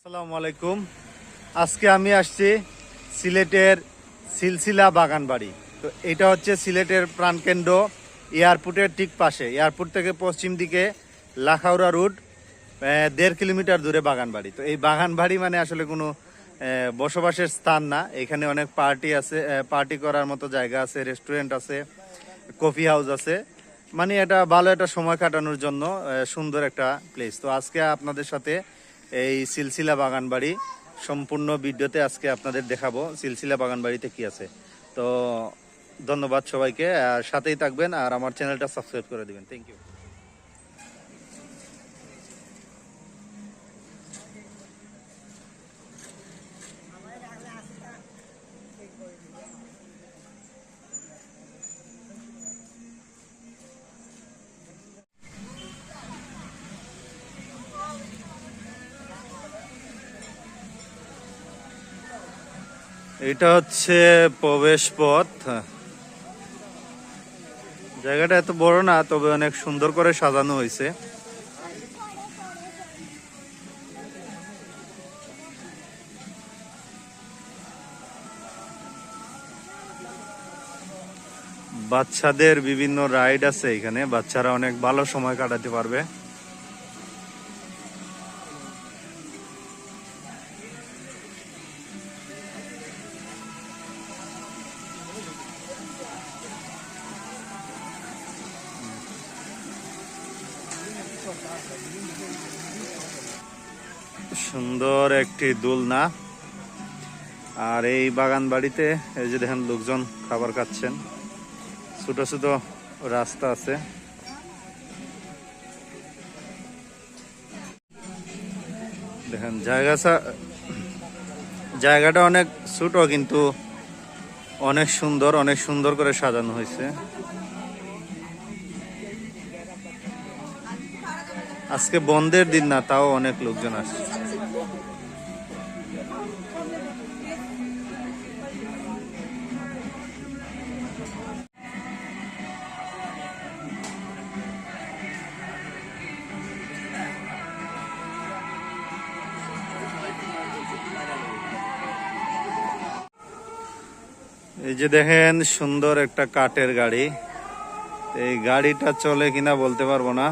আসসালামু আলাইকুম। আজকে আমি আসছি সিলেটের সিলসিলা বাগান বাড়ি তো এটা হচ্ছে সিলেটের প্রাণকেন্দ্র এয়ারপোর্টের ঠিক পাশে। এয়ারপোর্ট থেকে পশ্চিম দিকে লাখাউড়া রুট দেড় কিলোমিটার দূরে বাগান বাড়ি তো এই বাগান বাড়ি মানে আসলে কোনো বসবাসের স্থান না। এখানে অনেক পার্টি আছে পার্টি করার মতো জায়গা আছে, রেস্টুরেন্ট আছে, কফি হাউস আছে। মানে এটা ভালো একটা সময় কাটানোর জন্য সুন্দর একটা প্লেস। তো আজকে আপনাদের সাথে এই সিলসিলা বাগান বাড়ি সম্পূর্ণ ভিডিওতে আজকে আপনাদের দেখাবো সিলসিলা বাগান বাড়িতে কি আছে। তো ধন্যবাদ সবাইকে সাথেই থাকবেন আর আমার চ্যানেলটা সাবস্ক্রাইব করে দেবেন। থ্যাংক ইউ এটা হচ্ছে প্রবেশ পথ জায়গাটা এত বড় না, তবে অনেক সুন্দর করে সাজানো হয়েছে। বাচ্চাদের বিভিন্ন রাইড আছে এখানে। বাচ্চারা অনেক ভালো সময় কাটাতে পারবে। সুন্দর একটি দোলনা। আর এই বাগান বাড়িতে, এই যে দেখেন লোকজন খাবার খাচ্ছেন। ছোট ছোট রাস্তা আছে। দেখেন, জায়গা জায়গাটা অনেক ছোট কিন্তু অনেক সুন্দর অনেক সুন্দর করে সাজানো হয়েছে। আজকে বন্ধের দিন না, তাও অনেক লোকজন আসছে। এই যে দেখেন, সুন্দর একটা কাঠের গাড়ি। এই গাড়িটা চলে কিনা বলতে পারব না।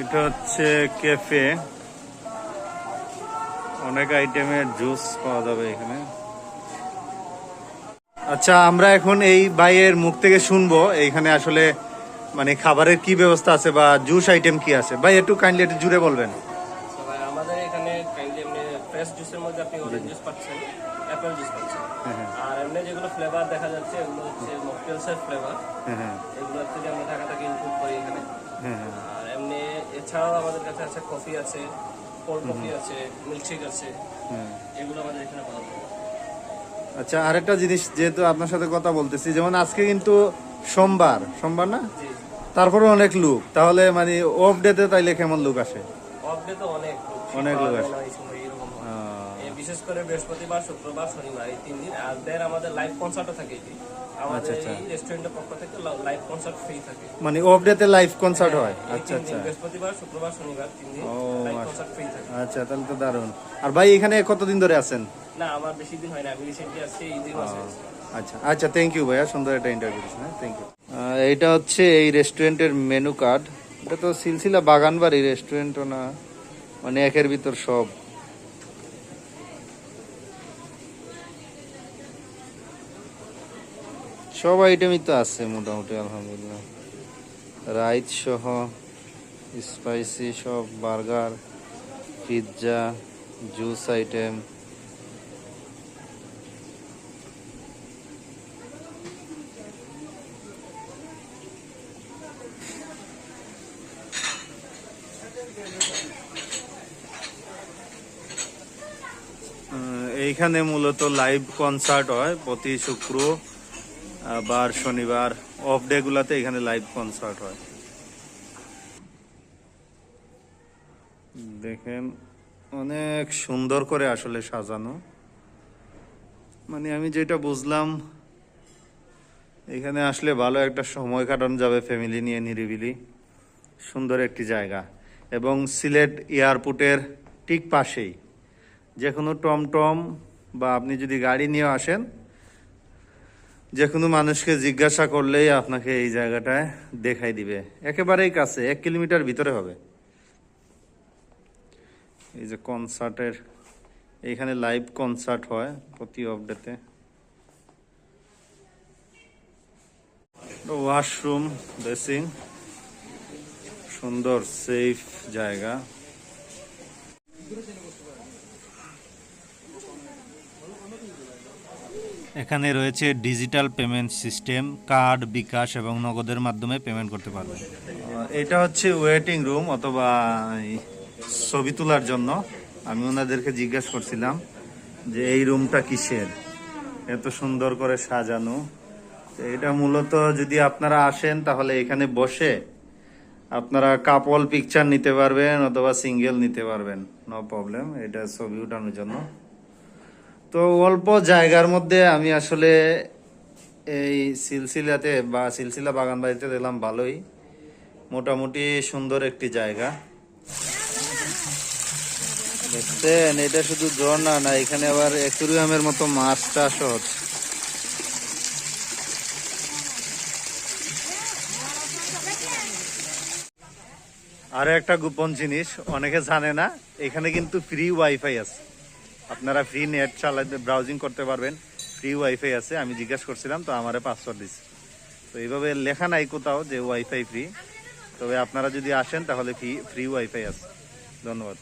এটা হচ্ছে ক্যাফে অনেক আইটেমের জুস পাওয়া যাবে এখানে। আচ্ছা আমরা এখন এই ভাইয়ের মুখ থেকে শুনব এইখানে আসলে মানে খাবারের কি ব্যবস্থা আছে বা জুস আইটেম কি আছে। ভাই একটু কাইন্ডলি একটু জুড়ে বলবেন। আমাদের এখানে কাইন্ডলি এমনি ফ্রেশ জুসের মধ্যে আপনি অরেঞ্জ জুস পাচ্ছেন অ্যাপেল জুস পাচ্ছেন। আর এমনি যেগুলো ফ্লেভার দেখা যাচ্ছে এগুলো হচ্ছে মকটেলসের ফ্লেভার হ্যাঁ হ্যাঁ। এগুলো থেকে আমরা ঢাকা থেকে ইনপুট করি এখানে। হ্যাঁ হ্যাঁ। এমনি এছাড়াও আমাদের কাছে আছে কফি আছে কোল্ড কফি আছে মিল্কশেক আছে। এগুলো আমাদের এখানে পাওয়া যায়। আচ্ছা আরেকটা জিনিস যেহেতু আপনার সাথে কথা বলতেছি যেমন আজকে কিন্তু সোমবার সোমবার না? তারপরে অনেক লোক তাহলে মানে অফ ডে ডেতে তাইলে কেমন লোক আসে? অফ ডে তো অনেক অনেক লোক এই বিশেষ করে বৃহস্পতিবার শুক্রবার শনিবার এই তিন দিন আর আমাদের লাইভ কনসার্টও থাকে দিন। আমাদের আচ্ছা, এই রেস্টুরেন্টের পক্ষ থেকে লাইভ কনসার্ট ফ্রি থাকে। মানে অফ ডেতে লাইভ কনসার্ট হয় আচ্ছা আচ্ছা। বৃহস্পতিবার শুক্রবার শনিবার তিন দিন ও, লাইভ আচ্ছা। কনসার্ট ফ্রি থাকে। আচ্ছা তাহলে তো দারুণ। আর ভাই এখানে কতদিন ধরে আছেন? না আমার বেশি দিন হয় না আমি রিসেন্টলি আসছি এই দিন মাসে আচ্ছা আচ্ছা থ্যাংক ইউ ভাইয়া সুন্দর একটা ইন্টারভিউ হ্যাঁ থ্যাংক ইউ এইটা হচ্ছে এই রেস্টুরেন্টের মেনু কার্ড এটা তো সিলসিলা বাগান বাড়ি রেস্টুরেন্টও না মানে একের ভিতর সব। সব আইটেমই তো আছে মোটামুটি, আলহামদুলিল্লাহ। রাইস সহ স্পাইসি সব বার্গার পিৎজা জুস আইটেম এইখানে মূলত লাইভ কনসার্ট হয় প্রতি শুক্র বার শনিবার অফ ডে গুলাতে এখানে লাইভ কনসার্ট হয়। দেখেন, অনেক সুন্দর করে আসলে সাজানো। মানে আমি যেটা বুঝলাম, এখানে আসলে ভালো একটা সময় কাটানো যাবে ফ্যামিলি নিয়ে নিরিবিলি। সুন্দর একটি জায়গা। এবং সিলেট এয়ারপোর্টের ঠিক পাশেই যে কোনো টমটম বা আপনি যদি গাড়ি নিয়ে আসেন যে কোনো মানুষকে জিজ্ঞাসা করলেই আপনাকে এই জায়গাটায় দেখাই দিবে। একেবারেই কাছে, এক কিলোমিটার ভিতরে হবে। এই যে কনসার্টের এখানে লাইভ কনসার্ট হয় প্রতি অফডেতে ওয়াশরুম বেসিং সুন্দর সেফ জায়গা। এখানে রয়েছে digital payment system, card, bKash এবং নগদের মাধ্যমে পেমেন্ট করতে পারবেন এটা হচ্ছে ওয়েটিং রুম অথবা ছবি তোলার জন্য। আমি ওনাদেরকে জিজ্ঞাসা করছিলাম যে এই রুমটা কিসের? এত সুন্দর করে সাজানো। এটা মূলত যদি আপনারা আসেন, তাহলে এখানে বসে আপনারা কাপল পিকচার নিতে পারবেন অথবা সিঙ্গেল নিতে পারবেন। নো প্রবলেম এটা ছবি উঠানোর জন্য। তো অল্প জায়গার মধ্যে আমি আসলে এই সিলসিলাতে বা সিলসিলা বাগান বাড়িতে দিলাম ভালোই। মোটামুটি সুন্দর একটি জায়গা। দেখছেন, এটা শুধু ঝর্ণা না এখানে আবার অ্যাকুরিয়ামের মতো মাছ চাষও হচ্ছে। আরও একটা গোপন জিনিস, অনেকে জানে না, এখানে কিন্তু ফ্রি ওয়াইফাই আছে। আপনারা ফ্রি নেট চালাতে ব্রাউজিং করতে পারবেন। ফ্রি ওয়াইফাই আছে, আমি জিজ্ঞাসা করছিলাম, তো আমারে পাসওয়ার্ড দিচ্ছে তো এইভাবে লেখা নাই কোথাও যে ওয়াইফাই ফ্রি তবে আপনারা যদি আসেন, তাহলে ফ্রি ফ্রি ওয়াইফাই আছে। ধন্যবাদ।